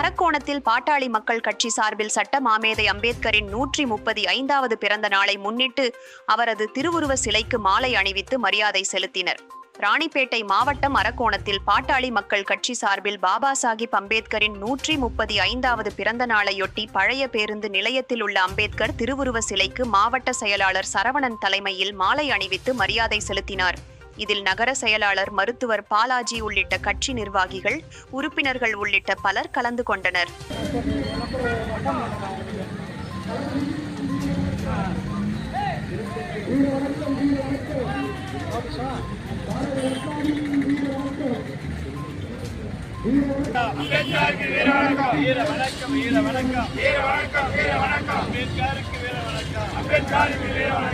அரக்கோணத்தில் பாட்டாளி மக்கள் கட்சி சார்பில் சட்ட மாமேதை அம்பேத்கரின் நூற்றி முப்பத்தி ஐந்தாவது பிறந்த நாளை முன்னிட்டு அவரது திருவுருவ சிலைக்கு மாலை அணிவித்து மரியாதை செலுத்தினர். ராணிப்பேட்டை மாவட்டம் அரக்கோணத்தில் பாட்டாளி மக்கள் கட்சி சார்பில் பாபா சாஹிப் அம்பேத்கரின் நூற்றி முப்பத்தி ஐந்தாவது பிறந்த நாளையொட்டி பழைய பேருந்து நிலையத்தில் உள்ள அம்பேத்கர் திருவுருவ சிலைக்கு மாவட்ட செயலாளர் சரவணன் தலைமையில் மாலை அணிவித்து மரியாதை செலுத்தினார். இதில் நகர செயலாளர் மருத்துவர் பாலாஜி உள்ளிட்ட கட்சி நிர்வாகிகள் உறுப்பினர்கள் உள்ளிட்ட பலர் கலந்து கொண்டனர். அம்பேத்கருக்கு வீர வணக்கம். வீர வணக்கம் வீர வணக்கம் வீர வணக்கம் வீர வணக்கம் அம்பேத்கருக்கு வீர வணக்கம் அம்பேத்கருக்கு வீர வணக்கம்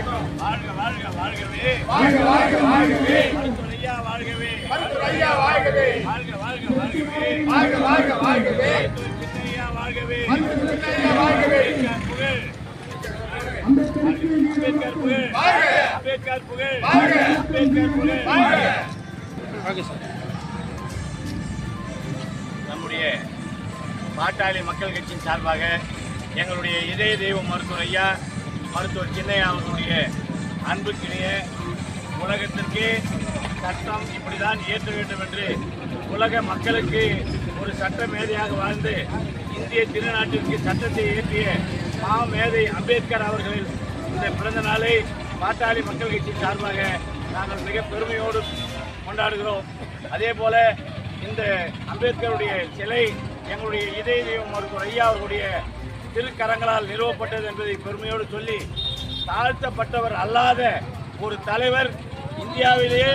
வாழ்க வாழ்க வாழ்கவே. வாழ்க வாழ்க வாழ்கவே. மருத்துவரையா வாழ்கவே. மருத்துவரையா வாழ்கவே. வாழ்க வாழ்க வாழ்கவே. வாழ்க வாழ்க வாழ்கவே. சின்னையா வாழ்கவே. புகழ். அம்பேத்கர் புகழ். அம்பேத்கர் புகழ். அம்பேத்கர் புகழ். நம்முடைய பாட்டாளி மக்கள் கட்சியின் சார்பாக எங்களுடைய இதய தெய்வம் மருத்துவர் ஐயா மருத்துவர் சின்னையா அவர்களுடைய அன்புக்கினிய உலகத்திற்கு சட்டம் இப்படிதான் இயற்ற வேண்டும் என்று உலக மக்களுக்கு ஒரு சட்ட மேதையாக வாழ்ந்து இந்திய திருநாட்டிற்கு சட்டத்தை இயற்றிய மா மேதை அம்பேத்கர் அவர்களின் இந்த பிறந்த நாளை பாட்டாளி மக்கள் கட்சி சார்பாக நாங்கள் மிக பெருமையோடு கொண்டாடுகிறோம். அதே போல இந்த அம்பேத்கருடைய சிலை எங்களுடைய இதய தெய்வம் மருத்துவர் ஐயா அவர்களுடைய திருக்கரங்களால் நிறுவப்பட்டது என்பதை பெருமையோடு சொல்லி தாழ்த்தப்பட்டவர் அல்லாத ஒரு தலைவர் இந்தியாவிலேயே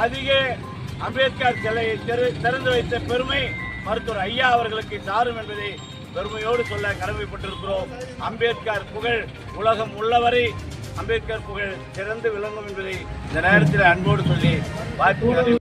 அதிக அம்பேத்கர் சிலையை திற திறந்து வைத்த பெருமை மருத்துவர் ஐயா அவர்களுக்கு சாரும் என்பதை பெருமையோடு சொல்ல கடமைப்பட்டிருக்கிறோம். அம்பேத்கர் புகழ் உலகம் உள்ளவரை அம்பேத்கர் புகழ் சிறந்து விளங்கும் என்பதை இந்த நேரத்தில் அன்போடு சொல்லி வாய்ப்பு